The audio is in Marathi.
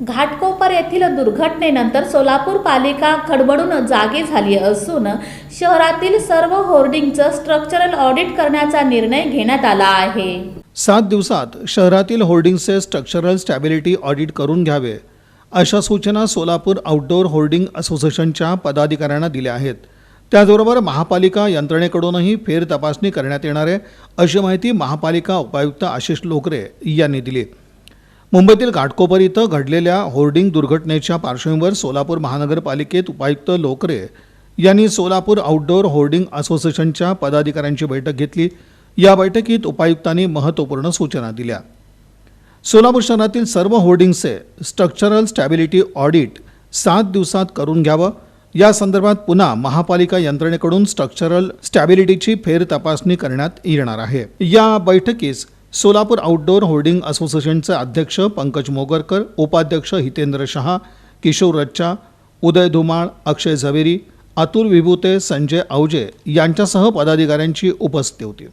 घाटकोपर येथील दुर्घटनेनंतर सोलापूर पालिका खडबडून जागी झाली असून शहरातील सर्व होर्डिंगचं स्ट्रक्चरल ऑडिट करण्याचा निर्णय घेण्यात आला आहे. सात दिवसात शहरातील होर्डिंगचे स्ट्रक्चरल स्टॅबिलिटी ऑडिट करून घ्यावे अशा सूचना सोलापूर आउटडोर होर्डिंग असोसिएशनच्या पदाधिकाऱ्यांना दिल्या आहेत. त्याचबरोबर महापालिका यंत्रणेकडूनही फेर तपासणी करण्यात येणार आहे अशी माहिती महापालिका उपायुक्त आशिष लोकरे यांनी दिली. मुंबईतील घाटकोपर इथं घडलेल्या होर्डिंग दुर्घटनेच्या पार्श्वभूमीवर सोलापूर महानगरपालिकेत उपायुक्त लोकरे यांनी सोलापूर आउटडोअर होर्डिंग असोसिएशनच्या पदाधिकाऱ्यांची बैठक घेतली. या बैठकीत उपायुक्तांनी महत्त्वपूर्ण सूचना दिल्या. सोलापूर शहरातील सर्व होर्डिंगचे स्ट्रक्चरल स्टॅबिलिटी ऑडिट सात दिवसात करून घ्यावं. या संदर्भात पुन्हा महापालिका यंत्रणेकडून स्ट्रक्चरल स्टॅबिलिटीची फेरतपासणी करण्यात येणार आहे. या बैठकीस सोलापूर आउटडोअर होर्डिंग असोसिएशनचे अध्यक्ष पंकज मोगरकर उपाध्यक्ष हितेंद्र शहा किशोर रच्चा उदय धुमाळ अक्षय झवेरी अतुल विभूते संजय औजे यांच्यासह पदाधिकाऱ्यांची उपस्थिती होती.